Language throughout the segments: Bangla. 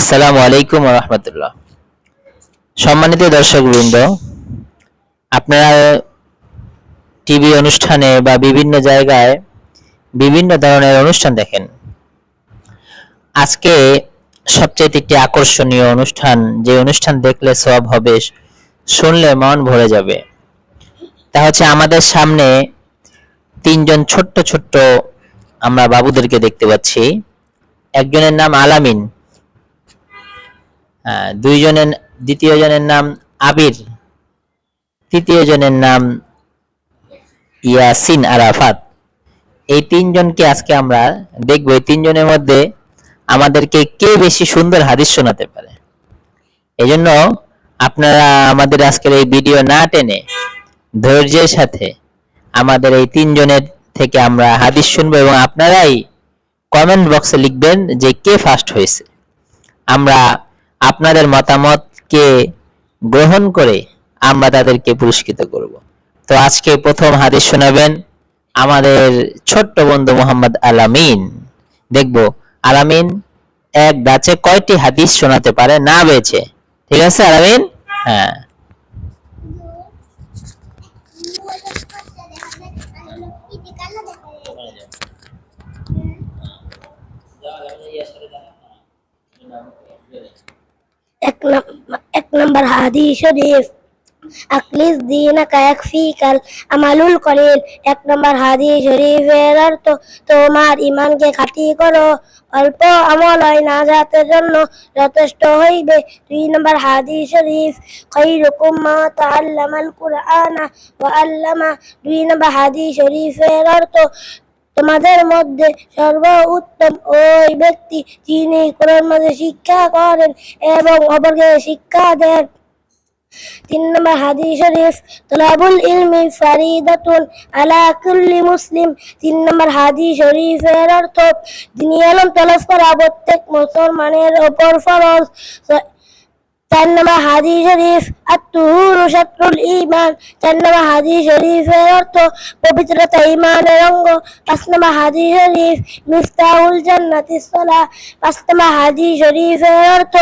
আসসালামু আলাইকুম রহমতুল্লাহ। সম্মানিত দর্শকবৃন্দ, আপনারা টিভি অনুষ্ঠানে বা বিভিন্ন জায়গায় বিভিন্ন ধরনের অনুষ্ঠান দেখেন। আজকে সবচেয়ে একটি আকর্ষণীয় অনুষ্ঠান, যে অনুষ্ঠান দেখলে সব হবে, শুনলে মন ভরে যাবে। তা হচ্ছে আমাদের সামনে তিনজন ছোট্ট ছোট্ট আমরা বাবুদেরকে দেখতে পাচ্ছি। একজনের নাম আলামিন। দুইজনের দ্বিতীয় জনের নাম আবির তৃতীয় জনের নাম ইয়াসিন আরাফাত। এই তিনজনকে আজকে আমরা দেখব। এই তিনজনের মধ্যে আমাদেরকে কে বেশি সুন্দর হাদিস শোনাতে পারে। এজন্য আপনারা আমাদের আজকের এই ভিডিও না টেনে ধৈর্যের সাথে আমাদের এই তিনজনের থেকে আমরা হাদিস শুনব এবং আপনারাই কমেন্ট বক্সে লিখবেন যে কে ফার্স্ট হয়েছে। আমরা আপনাদের মতামতকে গ্রহণ করে আমরা তাদেরকে পুরস্কৃত করব। তো আজকে প্রথম হাদিস শোনাবেন আমাদের ছোট্ট বন্ধু মোহাম্মদ আলামিন। দেখব, আলামিন এক গাছে কয়টি হাদিস শোনাতে পারে? না বেছে ঠিক আছে, আলামিন? হ্যাঁ এক নাম- হাদিস শরীফ। আকলিস দিনাকা ইয়াকফিকাল আমালুল কলিল এক নম্বর হাদিস শরীফের অর্থ, তোমার ইমানকে খাঁটি করো। অল্প আমল হয় নাজাতের জন্য যথেষ্ট হইবে। দুই নম্বর হাদিস শরীফ খাইরুকুম মা তাআল্লামাল কুরআনা ওয়া আল্লামা। দুই নম্বর হাদিস শরীফের অর্থ তোমাদের মধ্যে সর্ব উত্তম ওই ব্যক্তি যিনি কোরআন মাঝে শিক্ষা করেন এবং অপরকে শিক্ষা দেন। তিন নম্বর হাদিস শরীফ, তলাবুল ইলমি ফারিদাতুন আলা কুল্লি মুসলিম। তিন নম্বর হাদিস শরীফের অর্থ দিনী আলম তলব করা প্রত্যেক মুসলমানের ওপর ফরজ। চার নম্বর হাদিস শরীফ আত্মহুরু শত্রুল ইমান চার নম্বর হাদিস শরীফের অর্থ পবিত্রতা ইমানের অঙ্গ পাঁচ নম্বর হাদিস শরীফ মিফতাহুল জান্নাতি সলা পাঁচ নম্বর হাদিস শরীফের অর্থ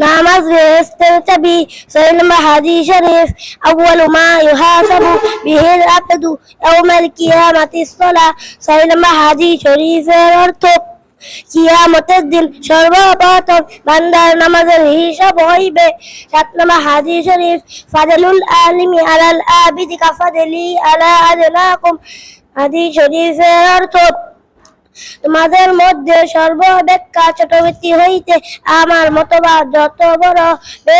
নামাজ বেহেস্তের চাবি ছয় নম্বর হাদিস শরীফ আউয়ালু মা ইউহাসাবু বিহিল আবদু ইয়াউমাল কিয়ামাতিস সলা ছয় নম্বর হাদিস শরীফের অর্থ কিয়ামতের দিন সর্বপ্রথম বান্দার নামাজের হিসাব হইবে। সাত নম্বর হাদিস শরীফ ফাদলুল আলিমি আলাল আবিদি কাফাদেলি আলা আদনাকুম। হাদিস শরীফের অর্থ তোমাদের মধ্যে সর্বাপেক্ষা ছোট ব্যক্তি হইতে আমার মতবাদ যত বড় বে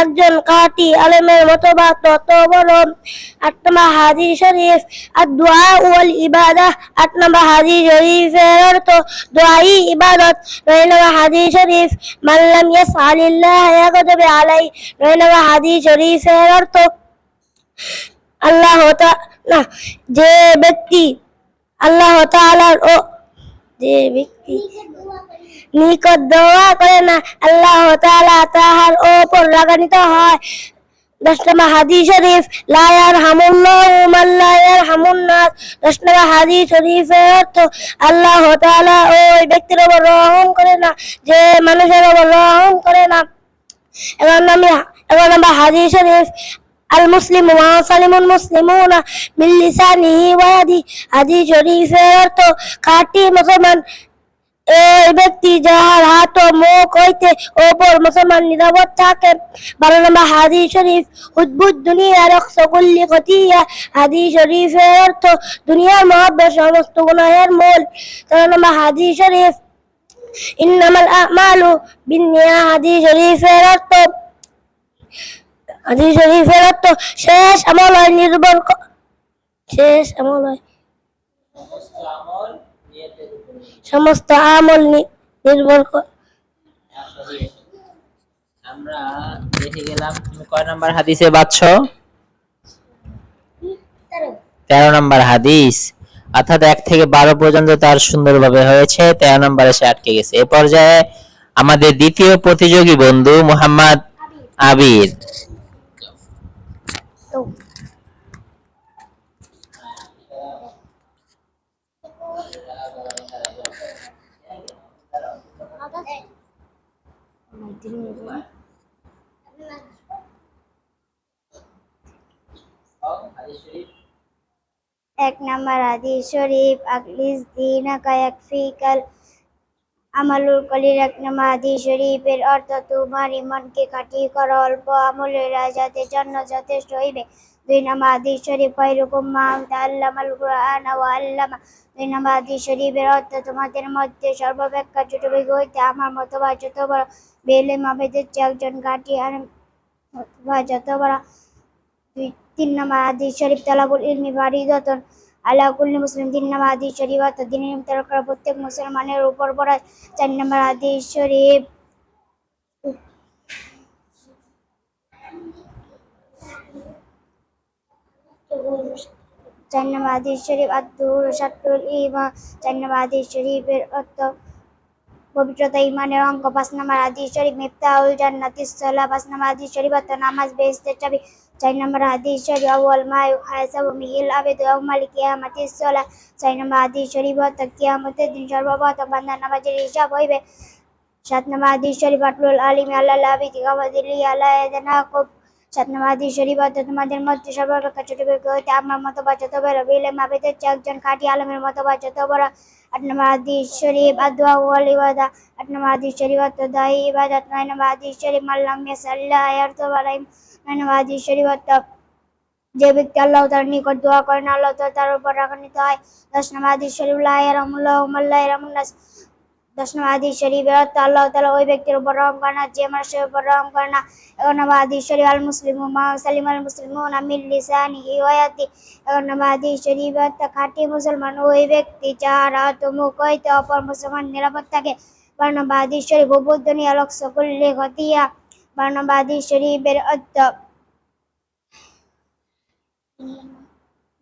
একজন কাটি আলেমের মতবাদ তত বড়। আট নম্বর হাদিস শরীফ আর দোয়া ওয়াল ইবাদা। আট নম্বর হাদিস শরীফের অর্থ দোয়াই ইবাদত। নয় নম্বর হাদিস শরীফ মাল্লাম ইয়াসআলিল্লাহ ইয়াগদবে আলাই। নয় নম্বর হাদিস শরীফের অর্থ আল্লাহ না, যে ব্যক্তি আল্লাহ তাআলার ও যে ব্যক্তি নিকট দোয়া করে না, আল্লাহ তাআলা তাহার হয়। দশ হাদিস শরীফ লায়ার হামুল্লাহ মাল্লায়ার হামুন্নাস দশ হাদিস শরীফের অর্থ, আল্লাহ তাআলা ওই ব্যক্তির ওপর রহম করে না, যে মানুষের ওপর রহম করে না। এবার আমি এবার নম্বর হাদিস শরীফ আল মুসলিম ওয়া সালিমুল মুসলিমুনা মিন লিসানিহি ওয়া ইয়াদি হাদিস শরীফের অর্থ খাঁটি মুসলমান এই ব্যক্তি যাহার হাত ও মুখ হইতে ওপর মুসলমান নিরাপদ থাকে বারো নম্বর হাদিস শরীফ উদ্ভুত দুনিয়ার সকল্লি খতিয়া হাদিস শরীফের অর্থ দুনিয়ার মহাব্বত সমস্ত গুনাহের মূল তেরো নম্বর হাদিস শরীফ ইন্নামাল আমালু বিন্নিয়া হাদিস শরীফের অর্থ হাদিস শরীফের অর্থ শেষ আমল হয় নির্ভর শেষ আমল হয়। সমস্ত আমল নির্ভর আমরা দেখে গেলাম, তুমি কয় নাম্বার হাদিসে বাচ্চ তেরো নম্বর হাদিস। অর্থাৎ এক থেকে বারো পর্যন্ত তার সুন্দরভাবে হয়েছে, তেরো নম্বরে সে আটকে গেছে। এ পর্যায়ে আমাদের দ্বিতীয় প্রতিযোগী বন্ধু মোহাম্মদ আবির। এক নম্বর হাদিস শরীফ, আকলিস দিনাকা ইয়াকফিকাল আমালুল কলির এক নম্বর হাদিস শরীফের অর্থ তোমার ইমানকে কাটিয়ে করো, অল্প আমলের রাজাতে জন্য যথেষ্ট হইবে। দুই নম্বর হাদিস শরীফ খৈরুকুম মা আল্লামাল কুরআন ওয়া আল্লামা। দুই নম্বর হাদিস শরীফের অর্থ তোমাদের মধ্যে সর্বাপেক্ষা ছোট বিজ্ঞ হইতে আমার মতো বা যত বড়, বেলে মাবেদের চেয়ে একজন গাটি আর বা যত বড়। তিন নম্বর হাদিস শরীফ তালাবুল ইলমি ফারিদাতুন আলা কুল্লি মুসলিম। তিন নম্বর হাদিস শরীফ অর্থাৎ দিনের ইফতার করা প্রত্যেক মুসলমানের উপর পড়া চার নম্বর হাদিস শরীফ। চার নম্বর হাদিস শরীফ আব্দুর শাত্রুল ইমা চার নম্বর হাদিস শরীফের অর্থ পবিত্রতা ইমানের অঙ্ক পাঁচ নম্বর হাদিস শরীফ মিফতাহুল জান্নাতিস সালাহ পাঁচ নম্বর হাদিস শরীফ অর্থ নামাজ বেহেশতের চাবি চার নম্বর হাদিস শরীফ আউয়াল মা ইউহাসাবু মিহিল আবেদু ইয়াউমাল কিয়ামাতিস সালাহ ছয় নম্বর হাদিস শরীফ অর্থ কিয়ামতের দিন সর্বপ্রথম বান্দা নামাজের হিসাব হইবে সাত নম্বর হাদিস শরীফ আটলুল আলিম আল্লাহ আবিদি কাবাদিলি আল্লাহ এদানাকুব সাত নম্বর হাদিস শরীফ অর্থ তোমাদের মধ্যে সর্বাপেক্ষা ছোট ব্যক্তি হইতে আমার মতো বা যত বড় বিলে মাবেদের চেয়ে একজন খাঁটি আলমের মতো বা যত বড় আট নম্বর হাদিস শরীফ আদুয়া ওয়াল ইবাদা আট নম্বর হাদিস শরীফ অর্থ দাহি ইবাদত নয় নম্বর হাদিস শরীফ মাল্লাম ইয়াসাল্লাহ আয়ার্থ বালাইম নয় নম্বর হাদিস শরীফ অর্থ যে ব্যক্তি আল্লাহ তার নিকট দোয়া করেন আল্লাহ তাআলা তার উপর রাগান্বিত হয় দশ নম্বর হাদিস শরীফ লা ইয়ারামুল্লাহ মাল্লা ইয়ারামুন্নাস দশ নম্বর হাদিস শরীফের অর্থ আল্লাহ তাআলা ওই ব্যক্তির উপর রহম করে না, যে মানুষের উপর রহম করে না। এগারো নম্বর হাদিস শরীফ আল মুসলিম মা সালিম আল মুসলিমুন আমিল লিসানিহি ওয়া ইয়াদি এগারো নম্বর হাদিস শরীফ অর্থ খাঁটি মুসলমান ওই ব্যক্তি যার হাত মুখ অপর মুসলমান নিরাপদ থাকে। বারো নম্বর হাদিস শরীফ উবুদ্দুনি আলোক সকল্লে গতিয়া বারো নম্বর হাদিস শরীফের অর্থ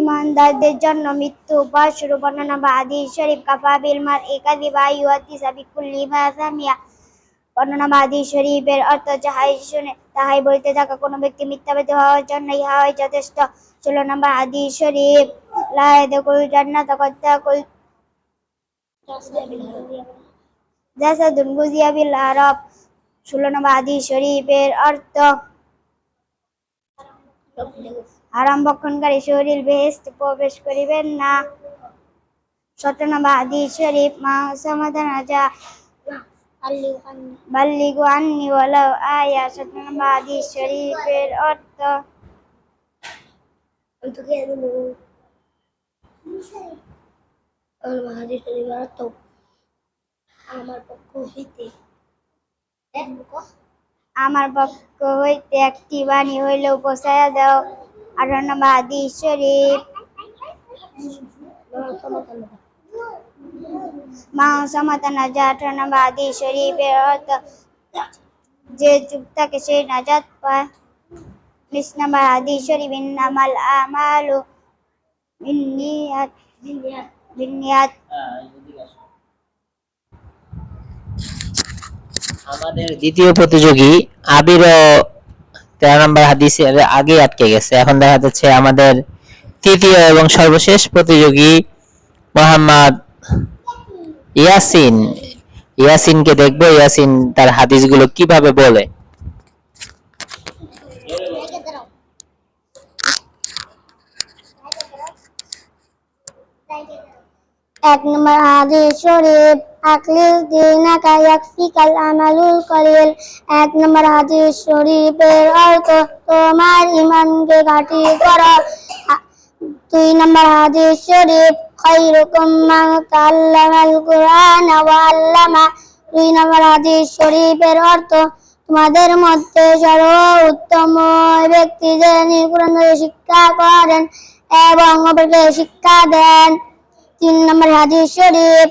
ইমানদারদের জন্য মৃত্যু বা শুরু বর্ণনা বা হাদিস শরীফ কাফাবিল মার একাদি বা ইউয়াতি সাবিকুল্লি সামিয়া বর্ণনা বা হাদিস শরীফের অর্থ যাহাই শুনে, তাহাই বলতে থাকা কোনো ব্যক্তি মিথ্যাবাদী হওয়ার জন্য ইহাই যথেষ্ট। ষোলো নম্বর হাদিস শরীফ লা ইয়াদখুল জান্নাতা জাসাদুন গুজিয়া বিল আরব। ষোলো নম্বর হাদিস শরীফের অর্থ হারাম বক্ষণকারী শরীর বেহেস্ত প্রবেশ করিবেন না। হাদিস শরীফ মা সমাধান যা বাল্লিগু আন্নি ওয়ালাউ আয়া শরীফের অর্থ। আমার পক্ষ হইতে আমার পক্ষ হইতে একটি বাণী হইলেও পৌঁছাইয়া দাও। আঠারো নম্বর হাদিস শরীফ যা আঠারো নম্বর হাদিস শরীফের অর্থ যে চুপ থাকে সে নাজাত আমাদের দ্বিতীয় প্রতিযোগী আবিরও তেরো নম্বর হাদিসের আগে আটকে গেছে। এখন দেখা যাচ্ছে আমাদের তৃতীয় এবং সর্বশেষ প্রতিযোগী মোহাম্মদ ইয়াসিন। ইয়াসিনকে দেখব, ইয়াসিন তার হাদিসগুলো কীভাবে বলে। এক নম্বর হাদিস শরীফ। আকলিস দিনাকা আমালুল কলিল এক নম্বর হাদিস শরীফের অর্থ, তোমার ইমানকে ঘাটি করো। দুই নম্বর হাদিস শরীফ কুরআন ওয়া আল্লামা। দুই নম্বর হাদিস শরীফের অর্থ, তোমাদের মধ্যে সর্ব উত্তম ব্যক্তি শিক্ষা করেন এবং অপরকে শিক্ষা দেন। তিন নম্বর হাদিস শরীফ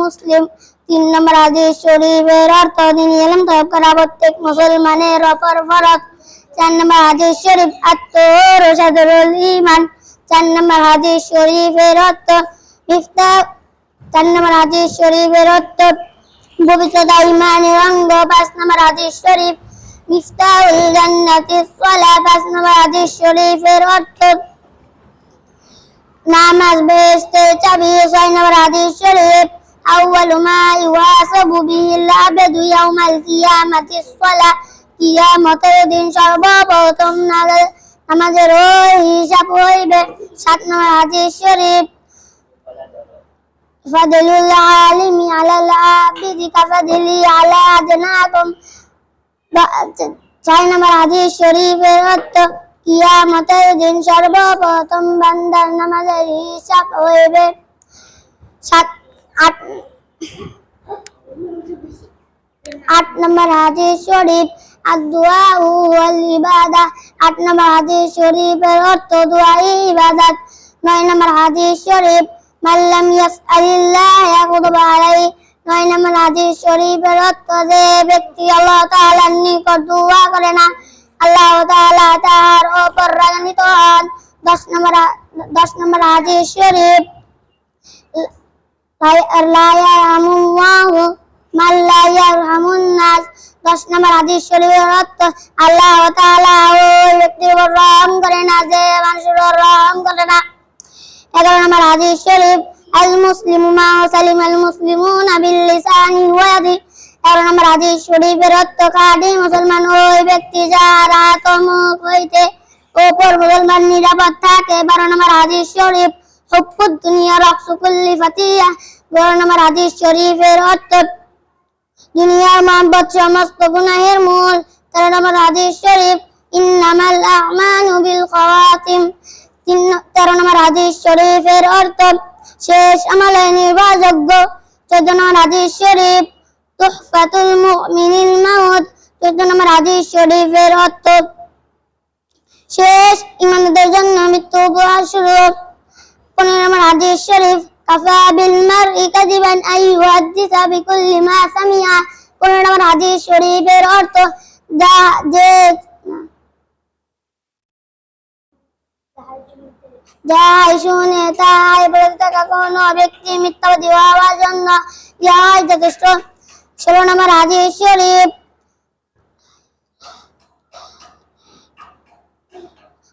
মুসলিম। তিন নম্বর হাদিস শরীফের অর্থ করা প্রত্যেক মুসলমানের অপর চার নম্বর শরীফ আত্মরসাদুল ইমান চার নম্বর হাদিস শরীফের অর্থ চার নম্বর হাদিস শরীফের অর্থ, পবিত্রতা ইমানের অঙ্গ। পাঁচ নম্বর হাদিস শরীফ জান্নাতিস সালাহ পাঁচ নম্বর হাদিস শরীফের অর্থ নামাজ বেহেশতের চাবি ছয় নম্বর হাদিস শরীফ। আউয়ালু মা ইউহাসাবু বিহিল আবদু ইয়াউমাল কিয়ামাতিস সালাহ কিয়ামতের দিন সর্বপ্রথম নামাজের ওই হিসাব হইবে। সাত নম্বর হাদিস শরীফ। ফাদলুল আলিমি আলাল আবিদি কাফাদিলি আলা আদনাকুম। ছয় নম্বর হাদিস শরীফের অর্থ কিয়ামতের দিন সর্বপ্রথম বান্দার নামাজের হিসাব হইবে। সাত, আট আট নম্বর হাদিস শরীফ আট নম্বর হাদিস শরীফের অর্থ দোয়া ইবাদত। নয় নম্বর হাদিস শরীফ মাল্লাম ইয়াসআলিল্লাহ ইয়াকুতুব আলাইহি। নয় নম্বর হাদিস শরীফের অর্থ যে ব্যক্তি আল্লাহ তাআলার নিকট দোয়া করে না আল্লাহ তাআলা তার উপর রাগান্বিত হন। দশ নম্বর দশ নম্বর হাদিস শরীফ, লা ইয়ারহামুল্লাহু মান লা ইয়ারহামুন নাস। দশ নম্বর হাদিস শরীফের অর্থ, আল্লাহ তাআলা ওই ব্যক্তির উপর রহম করে না, যে মানুষের রহম করে না। এগারো নম্বর হাদিস শরীফ আল মুসলিমু মা সালিম আল মুসলিমুন বিল লিসানি ওয়া ইয়াদি এগারো নম্বর হাদিস শরীফের অর্থ কাদি মুসলমান ওই ব্যক্তি যার হাত হইতে ওপর মুসলমান নিরাপদ থাকে। বারো নম্বর হাদিস শরীফ, হুব্বুদ দুনিয়া, রাকসু কুল্লি ফাতিয়া। বারো নম্বর হাদিস শরীফের অর্থ দুনিয়ার মহব্বত সমস্ত গুনাহের মূল। তেরো নম্বর হাদিস শরীফ, ইন্নামাল আমানু বিল খাওয়াতিম। তেরো নম্বর হাদিস শরীফের অর্থ শেষ আমলে নির্ভরযোগ্য চোদ্দ নম্বর হাদিস শরীফ তুহফাতুল মুমিনিল মাউত। চোদ্দ নম্বর হাদিস শরীফের অর্থ, শেষ ইমানদের জন্য মৃত্যু উপহার স্বরূপ। পনেরো নম্বর হাদিস শরীফ, কাফা বিল মারই কাযিবান আই ইউহাদ্দিসা বিকুল্লি মা সামিআ। পনেরো নম্বর হাদিস শরীফের অর্থ, যা যে যাই শুনে তাই বলতে থাকা কোনো ব্যক্তি মিথ্যাবাদী হওয়ার জন্য ইহাই যথেষ্ট ষোলো নম্বর হাদিস শরীফ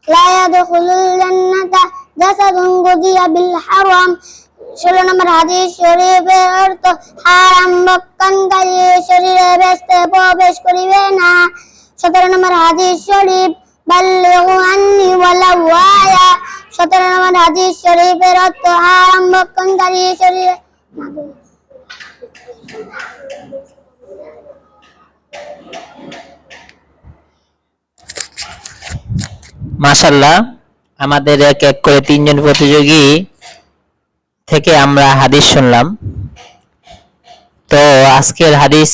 لا يدخل الجنة جسد غذي بالحرام ষোলো নম্বর হাদিস শরীফের অর্থ হারাম বক্ষণকারী শরীরে ব্যস্তে প্রবেশ করিবে না সতেরো নম্বর হাদিস শরীফ বাল্লিগু আন্নি ওয়ালাউ আয়া সতেরো নম্বর হাদিস শরীফের অর্থ হারাম বক্ষণকারী শরীরে মাশাল্লাহ আমাদের এক এক করে তিনজন প্রতিযোগী থেকে আমরা হাদিস শুনলাম। তো আজকের হাদিস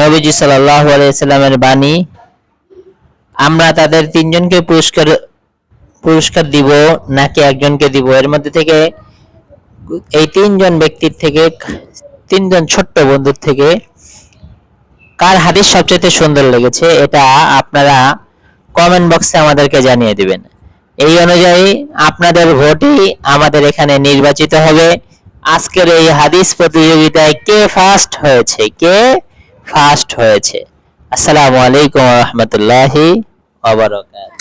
নবীজি সাল্লামের বাণী। আমরা তাদের তিনজনকে পুরস্কার পুরস্কার দিব নাকি একজনকে দিব? এর মধ্যে থেকে এই তিনজন ব্যক্তির থেকে, তিনজন ছোট্ট বন্ধুর থেকে কার হাদিস সবচেয়ে সুন্দর লেগেছে? এটা আপনারা কমেন্ট বক্সে আমাদেরকে জানিয়ে দিবেন। এই অনুযায়ী আপনাদের ভোটই আমাদের এখানে নির্বাচিত হবে। আজকের এই হাদিস প্রতিযোগিতায় কে ফার্স্ট হয়েছে? কে ফার্স্ট হয়েছে? আসসালামু আলাইকুম রহমতুল্লাহি ওয়া বারাকাতুহু।